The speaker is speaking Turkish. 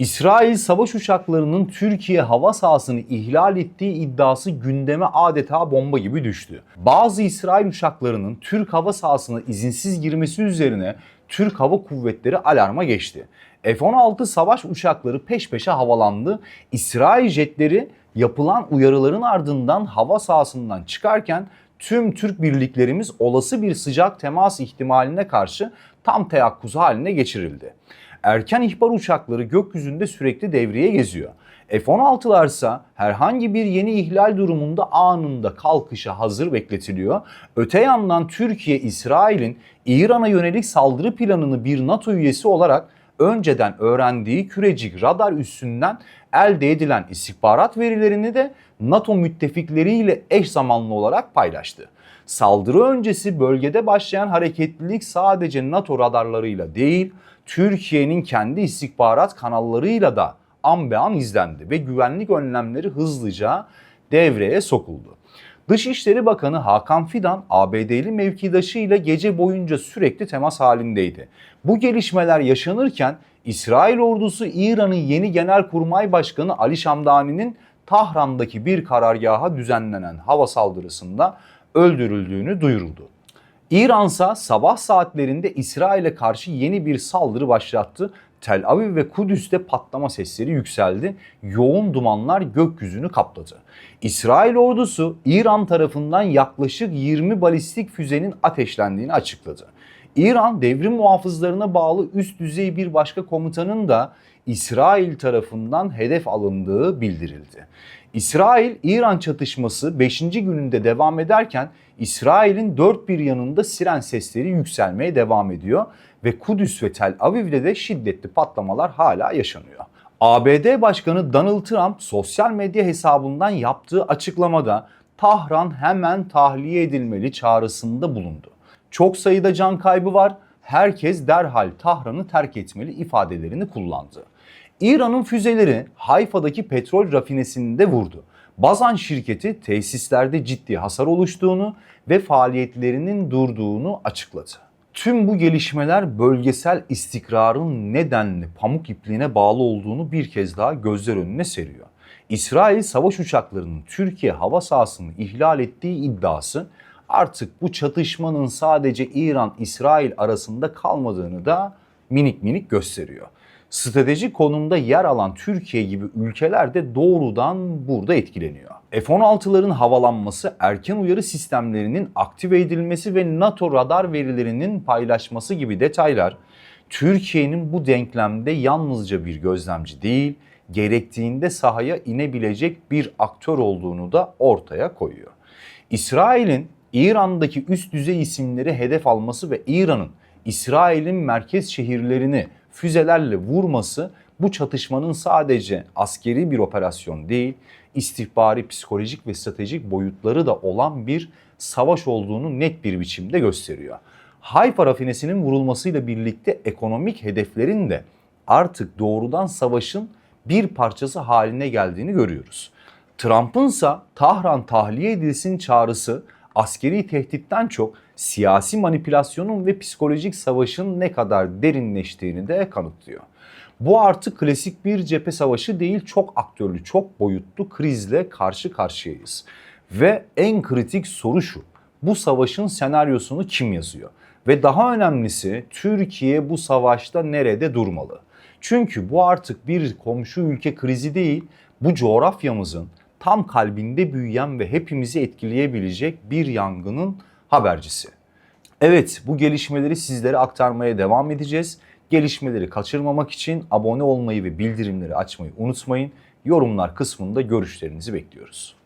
İsrail savaş uçaklarının Türkiye hava sahasını ihlal ettiği iddiası gündeme adeta bomba gibi düştü. Bazı İsrail uçaklarının Türk hava sahasına izinsiz girmesi üzerine Türk Hava Kuvvetleri alarma geçti. F-16 savaş uçakları peş peşe havalandı. İsrail jetleri yapılan uyarıların ardından hava sahasından çıkarken tüm Türk birliklerimiz olası bir sıcak temas ihtimaline karşı tam teyakkuz haline geçirildi. Erken ihbar uçakları gökyüzünde sürekli devreye geziyor. F-16'lar ise herhangi bir yeni ihlal durumunda anında kalkışa hazır bekletiliyor. Öte yandan Türkiye, İsrail'in İran'a yönelik saldırı planını bir NATO üyesi olarak önceden öğrendiği kürecik radar üssünden elde edilen istihbarat verilerini de NATO müttefikleriyle eş zamanlı olarak paylaştı. Saldırı öncesi bölgede başlayan hareketlilik sadece NATO radarlarıyla değil, Türkiye'nin kendi istihbarat kanallarıyla da an be an izlendi ve güvenlik önlemleri hızlıca devreye sokuldu. Dışişleri Bakanı Hakan Fidan ABD'li mevkidaşıyla gece boyunca sürekli temas halindeydi. Bu gelişmeler yaşanırken İsrail ordusu İran'ın yeni Genelkurmay Başkanı Ali Şamdani'nin Tahran'daki bir karargaha düzenlenen hava saldırısında öldürüldüğünü duyuruldu. İransa sabah saatlerinde İsrail'e karşı yeni bir saldırı başlattı. Tel Aviv ve Kudüs'te patlama sesleri yükseldi. Yoğun dumanlar gökyüzünü kapladı. İsrail ordusu İran tarafından yaklaşık 20 balistik füzenin ateşlendiğini açıkladı. İran devrim muhafızlarına bağlı üst düzey bir başka komutanın da İsrail tarafından hedef alındığı bildirildi. İsrail-İran çatışması 5. gününde devam ederken İsrail'in dört bir yanında siren sesleri yükselmeye devam ediyor ve Kudüs ve Tel Aviv'de de şiddetli patlamalar hala yaşanıyor. ABD Başkanı Donald Trump sosyal medya hesabından yaptığı açıklamada Tahran hemen tahliye edilmeli çağrısında bulundu. Çok sayıda can kaybı var, herkes derhal Tahran'ı terk etmeli ifadelerini kullandı. İran'ın füzeleri Hayfa'daki petrol rafinesinde vurdu. Bazan şirketi tesislerde ciddi hasar oluştuğunu ve faaliyetlerinin durduğunu açıkladı. Tüm bu gelişmeler bölgesel istikrarın nedenli pamuk ipliğine bağlı olduğunu bir kez daha gözler önüne seriyor. İsrail savaş uçaklarının Türkiye hava sahasını ihlal ettiği iddiası artık bu çatışmanın sadece İran-İsrail arasında kalmadığını da minik minik gösteriyor. Stratejik konumda yer alan Türkiye gibi ülkeler de doğrudan burada etkileniyor. F-16'ların havalanması, erken uyarı sistemlerinin aktive edilmesi ve NATO radar verilerinin paylaşması gibi detaylar Türkiye'nin bu denklemde yalnızca bir gözlemci değil, gerektiğinde sahaya inebilecek bir aktör olduğunu da ortaya koyuyor. İsrail'in İran'daki üst düzey isimleri hedef alması ve İran'ın İsrail'in merkez şehirlerini füzelerle vurması bu çatışmanın sadece askeri bir operasyon değil, istihbari, psikolojik ve stratejik boyutları da olan bir savaş olduğunu net bir biçimde gösteriyor. Hayfa rafinesinin vurulmasıyla birlikte ekonomik hedeflerin de artık doğrudan savaşın bir parçası haline geldiğini görüyoruz. Trump'ın ise Tahran tahliye edilsin çağrısı askeri tehditten çok siyasi manipülasyonun ve psikolojik savaşın ne kadar derinleştiğini de kanıtlıyor. Bu artık klasik bir cephe savaşı değil, çok aktörlü, çok boyutlu krizle karşı karşıyayız. Ve en kritik soru şu. Bu savaşın senaryosunu kim yazıyor? Ve daha önemlisi Türkiye bu savaşta nerede durmalı? Çünkü bu artık bir komşu ülke krizi değil, bu coğrafyamızın tam kalbinde büyüyen ve hepimizi etkileyebilecek bir yangının habercisi. Evet bu gelişmeleri sizlere aktarmaya devam edeceğiz. Gelişmeleri kaçırmamak için abone olmayı ve bildirimleri açmayı unutmayın. Yorumlar kısmında görüşlerinizi bekliyoruz.